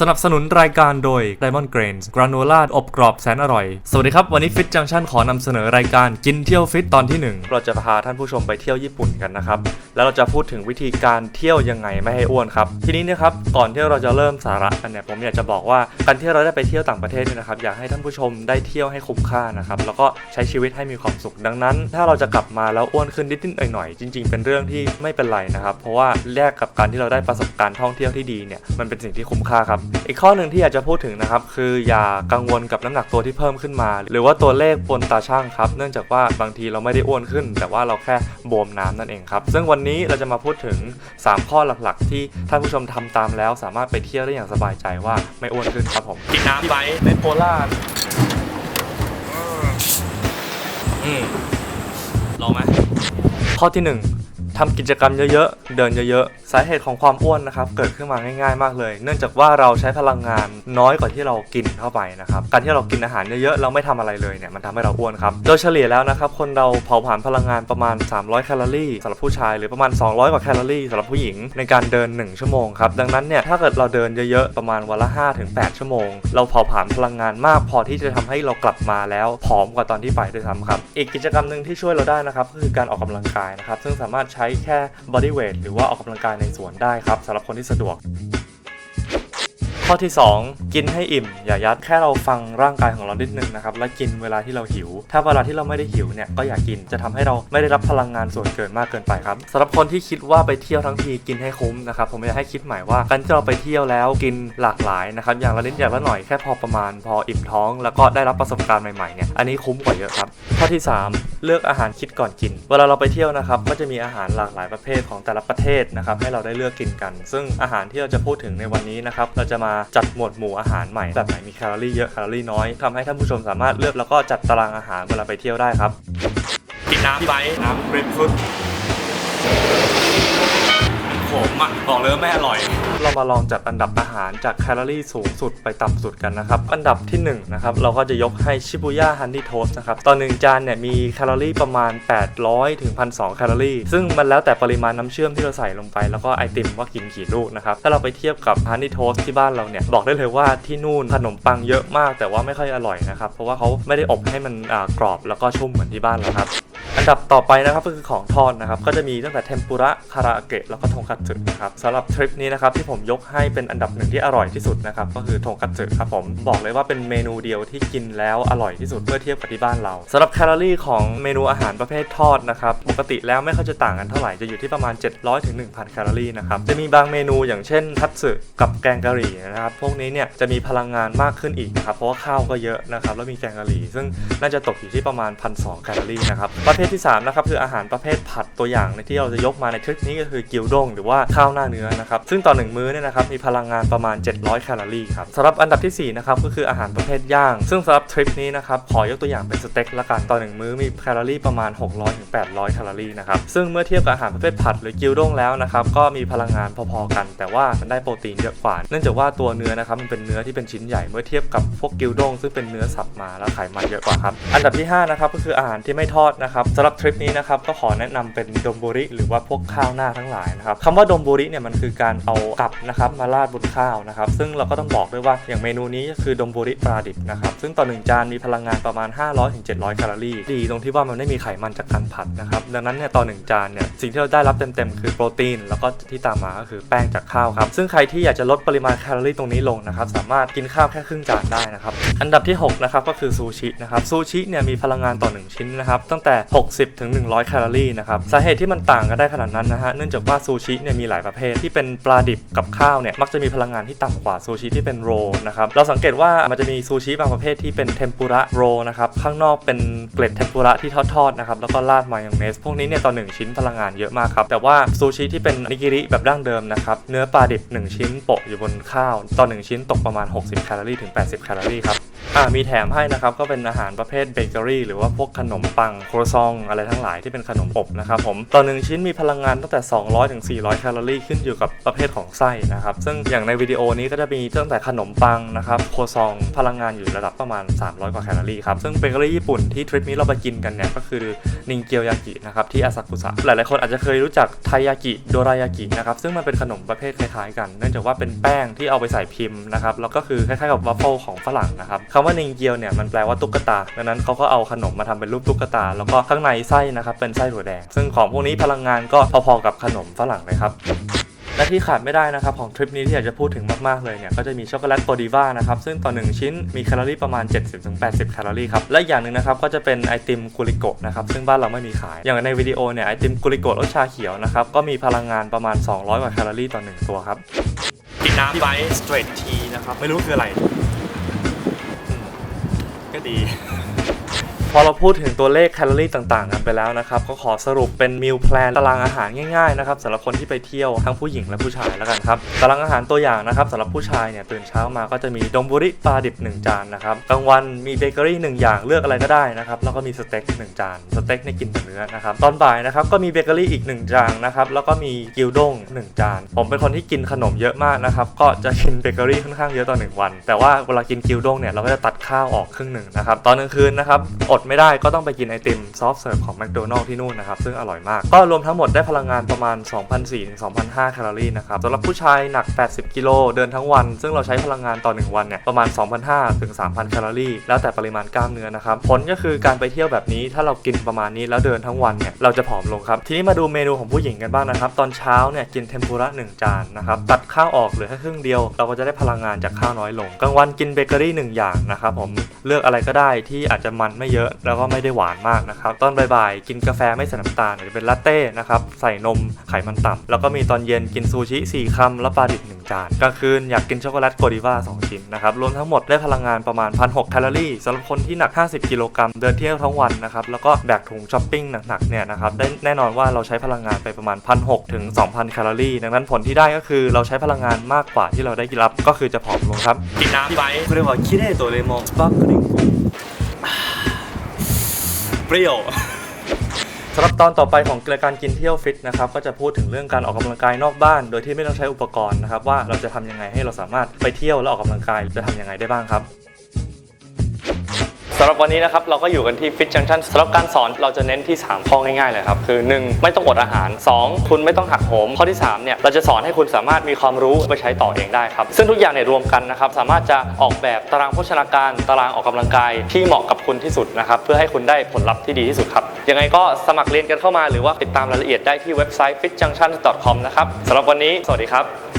สนับสนุนรายการโดย Diamond Grains กราโนล่าอบกรอบแสนอร่อย สวัสดีครับ วันนี้ Fit Junction ขอนำเสนอรายการกินเที่ยวฟิตตอนที่ 1 เราจะพาท่านผู้ชมไปเที่ยวญี่ปุ่นกันนะครับ แล้วเราจะพูดถึงวิธีการเที่ยวยังไงไม่ให้อ้วนครับ ทีนี้นะครับ ก่อนที่เราจะเริ่มสาระกันเนี่ยผมอยากจะบอกว่าการที่เราได้ไปเที่ยวต่างประเทศเนี่ยนะครับอยากให้ท่านผู้ชมได้เที่ยวให้คุ้มค่านะครับแล้วก็ใช้ชีวิตให้มีความสุขดังนั้น ถ้าเราจะกลับมาแล้วอ้วนขึ้นนิดๆหน่อยๆจริง ๆ เป็นเรื่องที่ไม่เป็นไรนะครับเพราะว่าแลกกับการที่เราได้ประสบการณ์ท่องเที่ยวที่ดีเนี่ยมันเป็นสิ่งที่คุ้มค่าครับอีกข้อหนึ่งที่อยากจะพูดถึงนะครับคืออย่ากังวลกับน้ำหนักตัวที่เพิ่มขึ้นมา หรือว่าตัวเลขบนตาช่างครับ เนื่องจากว่าบางทีเราไม่ได้อ้วนขึ้น แต่ว่าเราแค่บวมน้ำนั่นเองครับ ซึ่งวันนี้เราจะมาพูดถึง 3 ข้อหลักๆ ที่ท่านผู้ชมทำตามแล้ว สามารถไปเที่ยวได้อย่างสบายใจว่าไม่อ้วนขึ้นครับผมกินน้ำไปในโพล่าอืมลองไหมข้อที่ 1 ทำกิจกรรมเยอะๆ เดินเยอะๆ สาเหตุของความอ้วนนะครับ เกิดขึ้นมาง่ายๆ มากเลย เนื่องจากว่าเราใช้พลังงานน้อยกว่าที่เรากินเข้าไปนะครับ การที่เรากินอาหารเยอะๆ เราไม่ทำอะไรเลยเนี่ย มันทำให้เราอ้วนครับ โดยเฉลี่ยแล้วนะครับ คนเราเผาผลาญพลังงานประมาณ 300 แคลอรี่สำหรับผู้ชาย หรือประมาณ 200 กว่าแคลอรี่สำหรับผู้หญิง ในการเดิน 1 ชั่วโมงครับ ดังนั้นเนี่ย ถ้าเกิดเราเดินเยอะๆ ประมาณวันละ 5-8 ชั่วโมง เราเผาผลาญพลังงานมาก พอที่จะทำให้เรากลับมาแล้วผอมกว่าตอนที่ไปด้วยซ้ำครับ อีกกิจกรรมหนึ่งที่ช่วยเราได้นะครับก็คือการออกกำลังกายนะครับซึ่งสามารถใช้แค่บอดี้เวทหรือว่าออกกำลังกายในสวนได้ครับสำหรับคนที่สะดวก ข้อที่ 2 กินให้อิ่ม อย่ายัดแค่เราฟังร่างกายของเรานิดนึงนะครับและกินเวลาที่เราหิว ถ้าเวลาที่เราไม่ได้หิวเนี่ยก็อย่ากินจะทำให้เราไม่ได้รับพลังงานส่วนเกินมากเกินไปครับสำหรับคนที่คิดว่าไปเที่ยวทั้งทีกินให้คุ้มนะครับผมอยากให้คิดใหม่ว่าการที่เราไปเที่ยวแล้วกินหลากหลายนะครับอย่างละนิดอย่างละหน่อยแค่พอประมาณ พออิ่มท้อง แล้วก็ได้รับประสบการณ์ใหม่ๆเนี่ยอันนี้คุ้มกว่าเยอะครับข้อที่ 3 เลือกอาหารคิดก่อนกิน เวลาเราไปเที่ยวนะครับก็จะมีอาหารหลากหลายประเภทของแต่ละประเทศนะครับให้เราได้เลือกกินกัน ซึ่งอาหารที่เราจะพูดถึงในวันนี้นะครับเราจะมาจัดหมวดหมู่อาหารใหม่แบบไหนมีแคลอรี่เยอะแคลอรี่น้อยทำให้ท่านผู้ชมสามารถเลือกแล้วก็จัดตารางอาหารเวลาไปเที่ยวได้ครับกินน้ำไปน้ำเกรปฟรุตผมอะบอกเลยว่าไม่อร่อย เรามาลองจัดอันดับอาหารจากแคลอรี่สูงสุดไปต่ำสุดกันนะครับ อันดับที่1นะครับเราก็จะยกให้ชิบุย่าฮันนี่โทสนะครับต่อหนึ่งจานเนี่ยมีแคลอรี่ประมาณ 800ถึง1,200แคลอรี่ ซึ่งมันแล้วแต่ปริมาณน้ำเชื่อมที่เราใส่ลงไป แล้วก็ไอติมว่ากินกี่ลูกนะครับ ถ้าเราไปเทียบกับฮันนี่โทสที่บ้านเราเนี่ยบอกได้เลยว่าที่นู่นขนมปังเยอะมาก แต่ว่าไม่ค่อยอร่อยนะครับเพราะว่าเขาไม่ได้อบให้มันกรอบแล้วก็ชุ่มเหมือนที่บ้านเราครับ อันดับต่อไปนะครับก็คือของทอดนะครับก็จะมีตั้งแต่เทมปุระคาราเกะแล้วก็ทงคัตสึนะครับสำหรับทริปนี้นะครับที่ผมยกให้เป็นอันดับหนึ่งที่อร่อยที่สุดนะครับก็คือทงคัตสึครับผมบอกเลยว่าเป็นเมนูเดียวที่กินแล้วอร่อยที่สุดเมื่อเทียบกับที่บ้านเราสำหรับแคลอรี่ของเมนูอาหารประเภททอดนะครับปกติแล้วไม่ค่อยจะต่างกันเท่าไหร่จะอยู่ที่ประมาณ 700ถึง1,000แคลอรี่นะครับจะมีบางเมนูอย่างเช่นคัตสึกับแกงกะหรี่นะครับพวกนี้เนี่ยจะมีพลังงานมากขึ้นอีกนะครับเพราะว่าข้าวก็เยอะนะครับแล้วมีแกงกะหรี่ ซึ่งน่าจะตกอยู่ที่ประมาณ1,200แคลอรี่นะครับประเภภทที่สามนะครับคืออาหารประเภทผัดตัวอย่างในที่เราจะยกมาในทริปนี้ก็คือกิวด้งหรือว่าข้าวหน้าเนื้อนะครับซึ่งต่อหนึ่งมื้อเนี่ยนะครับมีพลังงานประมาณ 700 แคลอรี่ครับสำหรับอันดับที่สี่นะครับก็คืออาหารประเภทย่าง ซึ่งสำหรับทริปนี้นะครับขอยกตัวอย่างเป็นสเต็กละกันต่อหนึ่งมื้อมีแคลอรี่ประมาณ 600ถึง800 แคลอรี่นะครับซึ่งเมื่อเทียบกับอาหารประเภทผัดหรือกิวด้งแล้วนะครับก็มีพลังงานพอๆกัน แต่ว่ามันได้โปรตีนเยอะกว่า เนื่องจากว่าตัวเนื้อนะครับมันเป็นเนื้อที่เป็นชิ้นใหญ่เมื่อเทียบกับพวกกิวด้งซึ่งเป็นเนื้อสับมาแล้วไขมันเยอะกว่าครับอันดับที่ห้านะครับก็คืออาหารที่ไม่ทอดนะครับสำหรับทริปนี้นะครับก็ขอแนะนำเป็นดมบุริหรือว่าพวกข้าวหน้าทั้งหลายนะครับคำว่าดมบุริเนี่ยมันคือการเอากับนะครับมาราดบนข้าวนะครับซึ่งเราก็ต้องบอกด้วยว่าอย่างเมนูนี้ก็คือดมบุริปลาดิบนะครับซึ่งต่อหนึ่งจานมีพลังงานประมาณ 500ถึง700 แคลอรี่ ดีตรงที่ว่ามันไม่มีไขมันจากการผัดนะครับดังนั้นเนี่ยต่อหนึ่งจานเนี่ยสิ่งที่เราได้รับเต็มๆคือโปรตีน แล้วก็ที่ตามมาก็คือแป้งจากข้าวครับซึ่งใครที่อยากจะลดปริมาณแคลอรี่ตรงนี้ลงนะครับสามารถกินข้าวแค่ครึ่งจานได้นะครับอันดับที่หกนะครับก็คือซูชินะครับซูชิเนี่ยมีพลังงานต่อหนึ่งชิ้นนะครับตั้งแต่60ถึง100แคลอรี่นะครับสาเหตุที่มันต่างกันได้ขนาดนั้นนะฮะเนื่องจากว่าซูชิเนี่ยมีหลายประเภทที่เป็นปลาดิบกับข้าวเนี่ยมักจะมีพลังงานที่ต่ำกว่าซูชิที่เป็นโรนะครับเราสังเกตว่ามันจะมีซูชิบางประเภทที่เป็นเทมปุระโรนะครับข้างนอกเป็นเกล็ดเทมปุระที่ทอดๆนะครับแล้วก็ราดมายองเนสพวกนี้เนี่ยต่อหนึ่งชิ้นพลังงานเยอะมากครับแต่ว่าซูชิที่เป็นนิกิริแบบดั้งเดิมนะครับเนื้อปลาดิบ 1 ชิ้นโปะอยู่บนข้าวต่อ1ชิ้นตกประมาณ 60แคลอรี่ถึง 80แคลอรี่ครับ อ่ามีแถมให้นะครับ ก็เป็นอาหารประเภทเบเกอรี่หรือว่าพวกขนมปังครัวซองอะไรทั้งหลายที่เป็นขนมอบนะครับผมต่อหนึ่งชิ้นมีพลังงานตั้งแต่ 200ถึง400 แคลอรี่ขึ้นอยู่กับประเภทของไส้นะครับ ซึ่งอย่างในวิดีโอนี้ก็จะมีตั้งแต่ขนมปังนะครับครัวซองพลังงานอยู่ระดับประมาณ 300 กว่าแคลอรี่ครับ ซึ่งเบเกอรี่ญี่ปุ่นที่ทริปนี้เราไปกินกันเนี่ยก็คือนิงเกียวยากินะครับที่อาซากุสะหลายๆคนอาจจะเคยรู้จักไทยากิโดรายากินะครับซึ่งมันเป็นขนมประเภทคล้ายๆกัน เนื่องจากว่าเป็นแป้งที่เอาไปใส่พิมพ์นะครับแล้วก็คือคล้ายๆกับวัฟเฟิลของฝรั่งนะครับว่านิงเกียวเนี่ยมันแปลว่าตุ๊กตา ดังนั้นเขาก็เอาขนมมาทำเป็นรูปตุ๊กตา แล้วก็ข้างในไส้นะครับเป็นไส้ถั่วแดง ซึ่งของพวกนี้พลังงานก็พอๆกับขนมฝรั่งเลยครับและที่ขาดไม่ได้นะครับของทริปนี้ที่อยากจะพูดถึงมากๆเลยเนี่ยก็จะมีช็อกโกแลตโกดิว่านะครับซึ่งต่อ 1 ชิ้นมีแคลอรี่ประมาณ 70-80 แคลอรี่ครับและอย่างหนึ่งนะครับก็จะเป็นไอติมกุลิโกะนะครับซึ่งบ้านเราไม่มีขาย อย่างในวิดีโอเนี่ยไอติมกุลิโกะรสชาเขียวนะครับก็มีพลังงานประมาณ 200 กว่าแคลอรี่ต่อ 1 ตัวครับกินน้ำไบสเตรททีนะครับไม่รู้คืออะไร ก็ดี พอเราพูดถึงตัวเลขแคลอรี่ต่างๆกันไปแล้วนะครับ ก็ขอสรุปเป็นมิลแพลนตารางอาหารง่ายๆนะครับสำหรับคนที่ไปเที่ยวทั้งผู้หญิงและผู้ชายแล้วกันครับตารางอาหารตัวอย่างนะครับสำหรับผู้ชายเนี่ยตื่นเช้ามาก็จะมีดงบุริปลาดิบ 1 จานนะครับกลางวันมีเบเกอรี่ 1 อย่างเลือกอะไรก็ได้นะครับแล้วก็มีสเต็ก1จานสเต็กในยกินเนื้อนะครับตอนบ่ายนะครับก็มีเบเกอรี่อีก 1 จานนะครับแล้วก็มีกิวด้ง1 จาน ผมเป็นคนที่กินขนมเยอะมากนะครับก็จะกินเบเกอรี่ค่อนข้างเยอะต่อหนึ่งวัน แต่ว่าเวลากินกิวด้งเนี่ยเราก็จะตัดข้าวออกครึ่งหนึ่งนะครับตอนกลางคืนนะครับอดไม่ได้ก็ต้องไปกินไอติมซอฟต์เสิร์ฟของแมคโดนัลล์ที่นู่นนะครับ ซึ่งอร่อยมาก ก็รวมทั้งหมดได้พลังงานประมาณ 2,400ถึง2,500 แคลอรี่นะครับสำหรับผู้ชายหนัก 80 กิโลเดินทั้งวัน ซึ่งเราใช้พลังงานต่อ 1 วันเนี่ยประมาณ 2,500ถึง3,000 แคลอรี่แล้วแต่ปริมาณกล้ามเนื้อนะครับผลก็คือการไปเที่ยวแบบนี้ถ้าเรากินประมาณนี้แล้วเดินทั้งวันเนี่ยเราจะผอมลงครับทีนี้มาดูเมนูของผู้หญิงกันบ้างนะครับตอนเช้าเนี่ยกินเทมปุระหนึ่งจานนะครับตัดข้าวออกเหลือแค่ครึ่งเดียว เราก็จะได้พลังงานจากข้าวน้อยลงกลางวันกินเบเกอรี่หนึ่งอย่างนะครับผมเลือกอะไรก็ได้ที่อาจจะมันไม่เยอะแล้วก็ไม่ได้หวานมากนะครับตอนบ่ายๆกินกาแฟไม่ใส่น้ำตาลหรือเป็นลาเต้นะครับใส่นมไขมันต่ำแล้วก็มีตอนเย็นกินซูชิ 4คำแล้วปลาดิบ1จานกลางคืนอยากกินช็อกโกแลตโกดิว่า2ชิ้นนะครับรวมทั้งหมดได้พลังงานประมาณ 1,600แคลอรี่สำหรับคนที่หนัก 50 กิโลกรัมเดินเที่ยวทั้งวันนะครับแล้วก็แบกถุงช้อปปิ้งหนักๆเนี่ยนะครับได้แน่นอนว่าเราใช้พลังงานไปประมาณ 1,600ถึง2,000 แคลอรี่ ดังนั้นผลที่ได้ก็คือเราใช้พลังงานมากกว่าที่เราได้รับก็คือจะผอมลงครับกินน้ำไปเรียกว่าคิเรโตเรโมสปาร์คลิง ปรี้ยวสำหรับตอนต่อไปของรายการกินเที่ยวฟิตนะครับก็จะพูดถึงเรื่องการออกกำลังกายนอกบ้าน โดยที่ไม่ต้องใช้อุปกรณ์นะครับว่าเราจะทำยังไงให้เราสามารถไปเที่ยวและออกกำลังกายจะทำยังไงได้บ้างครับำหรับวันนี้นะครับเราก็อยู่กันที่ Fit Junction สำหรับการสอนเราจะเน้นที่ 3 ข้อง่ายๆเลยครับ คือ 1. ไม่ต้องอดอาหาร 2. คุณไม่ต้องหักโหม ข้อที่3เนี่ยเราจะสอนให้คุณสามารถมีความรู้ไปใช้ต่อเองได้ครับ ซึ่งทุกอย่างเนี่ยรวมกันนะครับ สามารถจะออกแบบตารางโภชนาการ ตารางออกกำลังกายที่เหมาะกับคุณที่สุดนะครับเพื่อให้คุณได้ผลลัพธ์ที่ดีที่สุดครับยังไงก็สมัครเรียนกันเข้ามาหรือว่าติดตามรายละเอียดได้ที่เว็บไซต์ fitjunction.com นะครับสำหรับวันนี้สวัสดีครับ